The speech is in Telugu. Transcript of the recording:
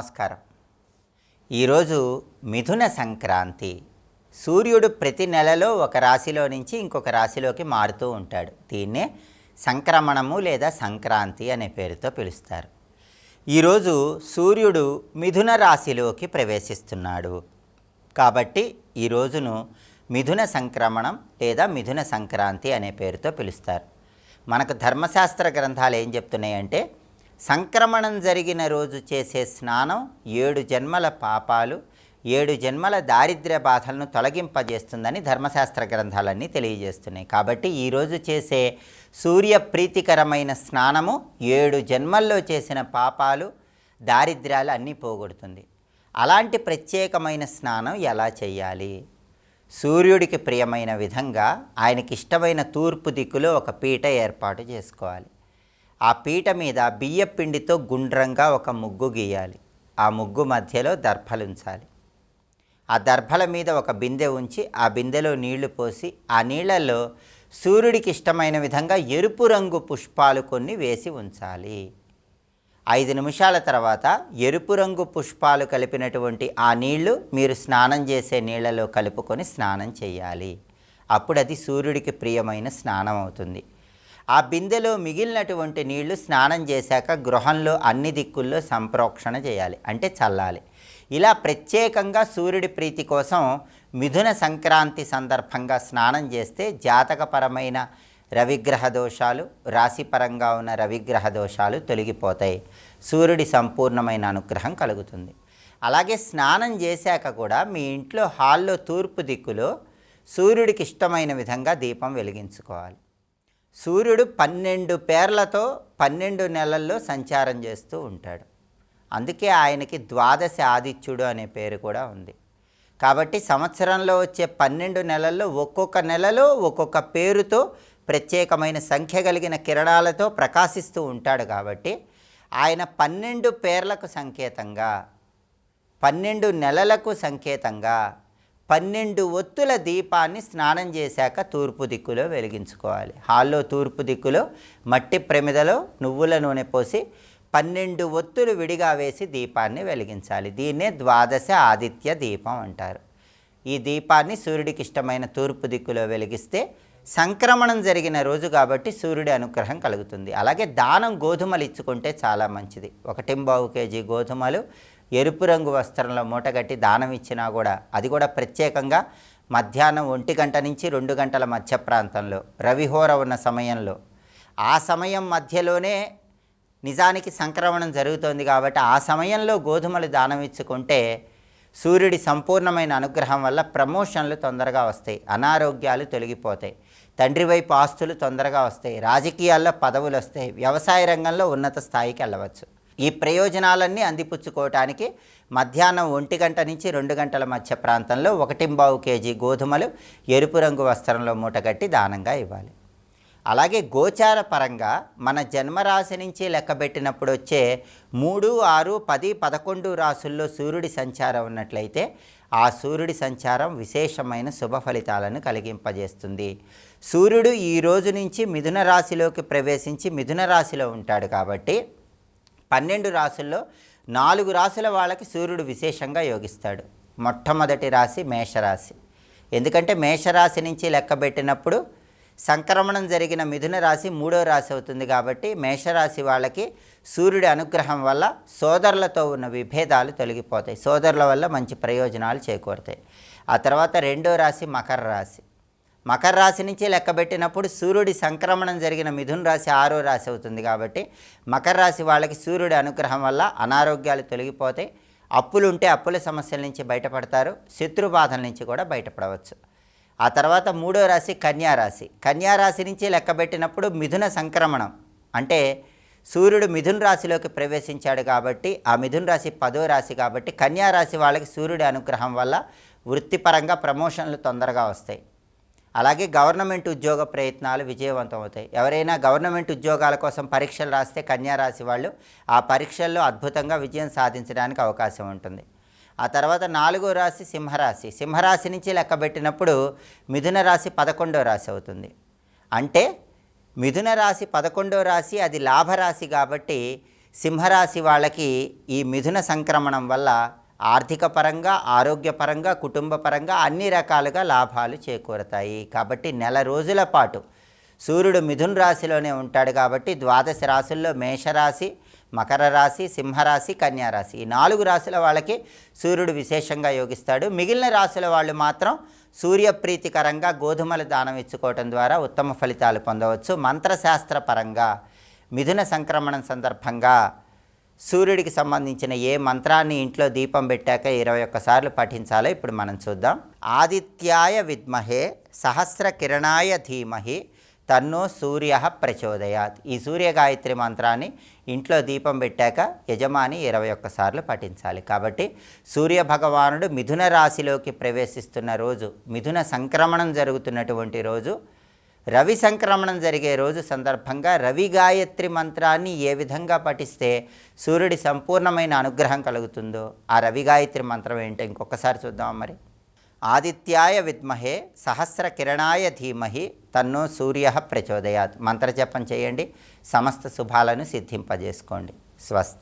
నమస్కారం. ఈరోజు మిథున సంక్రాంతి. సూర్యుడు ప్రతి నెలలో ఒక రాశిలో నుంచి ఇంకొక రాశిలోకి మారుతూ ఉంటాడు. దీన్నే సంక్రమణము లేదా సంక్రాంతి అనే పేరుతో పిలుస్తారు. ఈరోజు సూర్యుడు మిథున రాశిలోకి ప్రవేశిస్తున్నాడు. కాబట్టి ఈ రోజును మిథున సంక్రమణం లేదా మిథున సంక్రాంతి అనే పేరుతో పిలుస్తారు. మనకు ధర్మశాస్త్ర గ్రంథాలు ఏం చెప్తున్నాయంటే సంక్రమణం జరిగిన రోజు చేసే స్నానం ఏడు జన్మల పాపాలు ఏడు జన్మల దారిద్ర్య బాధలను తొలగింపజేస్తుందని ధర్మశాస్త్ర గ్రంథాలన్నీ తెలియజేస్తున్నాయి. కాబట్టి ఈరోజు చేసే సూర్య ప్రీతికరమైన స్నానము ఏడు జన్మల్లో చేసిన పాపాలు దారిద్ర్యాలు అన్నీ పోగొడుతుంది. అలాంటి ప్రత్యేకమైన స్నానం ఎలా చేయాలి? సూర్యుడికి ప్రియమైన విధంగా ఆయనకి ఇష్టమైన తూర్పు దిక్కులో ఒక పీట ఏర్పాటు చేసుకోవాలి. ఆ పీట మీద బియ్య పిండితో గుండ్రంగా ఒక ముగ్గు గీయాలి. ఆ ముగ్గు మధ్యలో దర్భలుంచాలి ఆ దర్భల మీద ఒక బిందె ఉంచి ఆ బిందెలో నీళ్ళు పోసి ఆ నీళ్ళలో సూర్యుడికి ఇష్టమైన విధంగా ఎరుపు రంగు పుష్పాలు కొన్ని వేసి ఉంచాలి. ఐదు నిమిషాల తర్వాత ఎరుపు రంగు పుష్పాలు కలిపినటువంటి ఆ నీళ్ళు మీరు స్నానం చేసే నీళ్ళలో కలుపుకొని స్నానం చేయాలి. అప్పుడు అది సూర్యుడికి ప్రియమైన స్నానం అవుతుంది. ఆ బిందెలో మిగిలినటువంటి నీళ్ళు స్నానం చేశాక గృహంలో అన్ని దిక్కుల్లో సంప్రోక్షణ చేయాలి అంటే చల్లాలి. ఇలా ప్రత్యేకంగా సూర్యుడి ప్రీతి కోసం మిథున సంక్రాంతి సందర్భంగా స్నానం చేస్తే జాతకపరమైన రవిగ్రహ దోషాలు రాశిపరంగా ఉన్న రవిగ్రహ దోషాలు తొలగిపోతాయి. సూర్యుడి సంపూర్ణమైన అనుగ్రహం కలుగుతుంది. అలాగే స్నానం చేశాక కూడా మీ ఇంట్లో హాల్లో తూర్పు దిక్కులో సూర్యుడికి ఇష్టమైన విధంగా దీపం వెలిగించుకోవాలి. సూర్యుడు పన్నెండు పేర్లతో పన్నెండు నెలల్లో సంచారం చేస్తూ ఉంటాడు. అందుకే ఆయనకి ద్వాదశ ఆదిత్యుడు అనే పేరు కూడా ఉంది. కాబట్టి సంవత్సరంలో వచ్చే పన్నెండు నెలల్లో ఒక్కొక్క నెలలో ఒక్కొక్క పేరుతో ప్రత్యేకమైన సంఖ్య కలిగిన కిరణాలతో ప్రకాశిస్తూ ఉంటాడు కాబట్టి ఆయన పన్నెండు పేర్లకు సంకేతంగా పన్నెండు నెలలకు సంకేతంగా పన్నెండు ఒత్తుల దీపాన్ని స్నానం చేశాక తూర్పు దిక్కులో వెలిగించుకోవాలి. హాల్లో తూర్పు దిక్కులో మట్టి ప్రమిదలో నువ్వుల నూనె పోసి పన్నెండు ఒత్తులు విడిగా వేసి దీపాన్ని వెలిగించాలి. దీన్నే ద్వాదశ ఆదిత్య దీపం అంటారు. ఈ దీపాన్ని సూర్యుడికి ఇష్టమైన తూర్పు దిక్కులో వెలిగిస్తే సంక్రమణం జరిగిన రోజు కాబట్టి సూర్యుడి అనుగ్రహం కలుగుతుంది. అలాగే దానం గోధుమలు ఇచ్చుకుంటే చాలా మంచిది. ఒకటింబావు కేజీ గోధుమలు ఎరుపు రంగు వస్త్రంలో మూటగట్టి దానం ఇచ్చినా కూడా అది కూడా ప్రత్యేకంగా మధ్యాహ్నం ఒంటి గంట నుంచి రెండు గంటల మధ్య ప్రాంతంలో రవిహోర ఉన్న సమయంలో. ఆ సమయం మధ్యలోనే నిజానికి సంక్రమణం జరుగుతోంది కాబట్టి ఆ సమయంలో గోధుమలు దానం ఇచ్చుకుంటే సూర్యుడి సంపూర్ణమైన అనుగ్రహం వల్ల ప్రమోషన్లు తొందరగా వస్తాయి అనారోగ్యాలు తొలగిపోతాయి తండ్రి వైపు ఆస్తులు తొందరగా వస్తాయి రాజకీయాల్లో పదవులు వస్తాయి వ్యవసాయ రంగంలో ఉన్నత స్థాయికి వెళ్ళవచ్చు. ఈ ప్రయోజనాలన్నీ అందిపుచ్చుకోవటానికి మధ్యాహ్నం ఒంటి గంట నుంచి రెండు గంటల మధ్య ప్రాంతంలో ఒకటింబావు కేజీ గోధుమలు ఎరుపు రంగు వస్త్రంలో మూటగట్టి దానంగా ఇవ్వాలి. అలాగే గోచార పరంగా మన జన్మరాశి నుంచి లెక్కబెట్టినప్పుడు వచ్చే మూడు ఆరు పది పదకొండు రాసుల్లో సూర్యుడి సంచారం ఉన్నట్లయితే ఆ సూర్యుడి సంచారం విశేషమైన శుభ ఫలితాలను కలిగింపజేస్తుంది. సూర్యుడు ఈ రోజు నుంచి మిథున రాశిలోకి ప్రవేశించి మిథున రాశిలో ఉంటాడు కాబట్టి పన్నెండు రాసుల్లో నాలుగు రాసుల వాళ్ళకి సూర్యుడు విశేషంగా యోగిస్తాడు. మొట్టమొదటి రాశి మేషరాశి. ఎందుకంటే మేషరాశి నుంచి లెక్కబెట్టినప్పుడు సంక్రమణం జరిగిన మిథున రాశి మూడో రాశి అవుతుంది కాబట్టి మేషరాశి వాళ్ళకి సూర్యుడి అనుగ్రహం వల్ల సోదరులతో ఉన్న విభేదాలు తొలగిపోతాయి. సోదరుల వల్ల మంచి ప్రయోజనాలు చేకూరుతాయి. ఆ తర్వాత రెండో రాశి మకర రాశి. మకర రాశి నుంచి లెక్కబెట్టినప్పుడు సూర్యుడి సంక్రమణం జరిగిన మిథున రాశి ఆరో రాశి అవుతుంది కాబట్టి మకర రాశి వాళ్ళకి సూర్యుడి అనుగ్రహం వల్ల అనారోగ్యాలు తొలగిపోతాయి. అప్పులు ఉంటే అప్పుల సమస్యల నుంచి బయటపడతారు. శత్రు బాధల నుంచి కూడా బయటపడవచ్చు. ఆ తర్వాత మూడో రాశి కన్యారాశి రాశి. నుంచి లెక్కబెట్టినప్పుడు మిథున సంక్రమణం అంటే సూర్యుడు మిథున రాశిలోకి ప్రవేశించాడు కాబట్టి ఆ మిథున రాశి పదో రాశి కాబట్టి కన్యా రాశి వాళ్ళకి సూర్యుడి అనుగ్రహం వల్ల వృత్తిపరంగా ప్రమోషన్లు తొందరగా వస్తాయి. అలాగే గవర్నమెంట్ ఉద్యోగ ప్రయత్నాలు విజయవంతం అవుతాయి ఎవరైనా గవర్నమెంట్ ఉద్యోగాల కోసం పరీక్షలు రాస్తే కన్యా రాశి వాళ్ళు ఆ పరీక్షల్లో అద్భుతంగా విజయం సాధించడానికి అవకాశం ఉంటుంది. ఆ తర్వాత నాలుగో రాశి సింహరాశి. సింహరాశి నుంచి లెక్కబెట్టినప్పుడు మిథున రాశి పదకొండో రాశి అవుతుంది. అంటే మిథున రాశి పదకొండో రాశి అది లాభరాశి కాబట్టి సింహరాశి వాళ్ళకి ఈ మిథున సంక్రమణం వల్ల ఆర్థిక పరంగా ఆరోగ్యపరంగా కుటుంబ పరంగా అన్ని రకాలుగా లాభాలు చేకూరతాయి. కాబట్టి నెల రోజుల పాటు సూర్యుడు మిథున్ రాశిలోనే ఉంటాడు కాబట్టి ద్వాదశ రాశుల్లో మేషరాశి మకర రాశి సింహరాశి కన్యారాశి ఈ నాలుగు రాశుల వాళ్ళకి సూర్యుడు విశేషంగా యోగిస్తాడు. మిగిలిన రాశుల వాళ్ళు మాత్రం సూర్యప్రీతికరంగా గోధుమల దానం ఇచ్చుకోవటం ద్వారా ఉత్తమ ఫలితాలు పొందవచ్చు. మంత్రశాస్త్ర పరంగా మిథున సంక్రమణం సందర్భంగా సూర్యుడికి సంబంధించిన ఏ మంత్రాన్ని ఇంట్లో దీపం పెట్టాక ఇరవై ఒక్కసార్లు పఠించాలో ఇప్పుడు మనం చూద్దాం. ఆదిత్యాయ విద్మహే సహస్ర కిరణాయ ధీమహి తన్నో సూర్య ప్రచోదయాత్. ఈ సూర్య గాయత్రి మంత్రాన్ని ఇంట్లో దీపం పెట్టాక యజమాని ఇరవై ఒక్కసార్లు పఠించాలి. కాబట్టి సూర్య భగవానుడు మిథున రాశిలోకి ప్రవేశిస్తున్న రోజు మిథున సంక్రమణం జరుగుతున్నటువంటి రోజు రవి సంక్రమణం జరిగే రోజు సందర్భంగా రవి గాయత్రి మంత్రాన్ని ఏ విధంగా పఠిస్తే సూర్యుడి సంపూర్ణమైన అనుగ్రహం కలుగుతుందో ఆ రవి గాయత్రి మంత్రం ఏంటో ఇంకొకసారి చూద్దాం మరి. ఆదిత్యాయ విద్మహే సహస్ర కిరణాయ ధీమహి తన్నో సూర్య ప్రచోదయాత్. మంత్రజపం చేయండి సమస్త శుభాలను సిద్ధింపజేసుకోండి. స్వస్తి.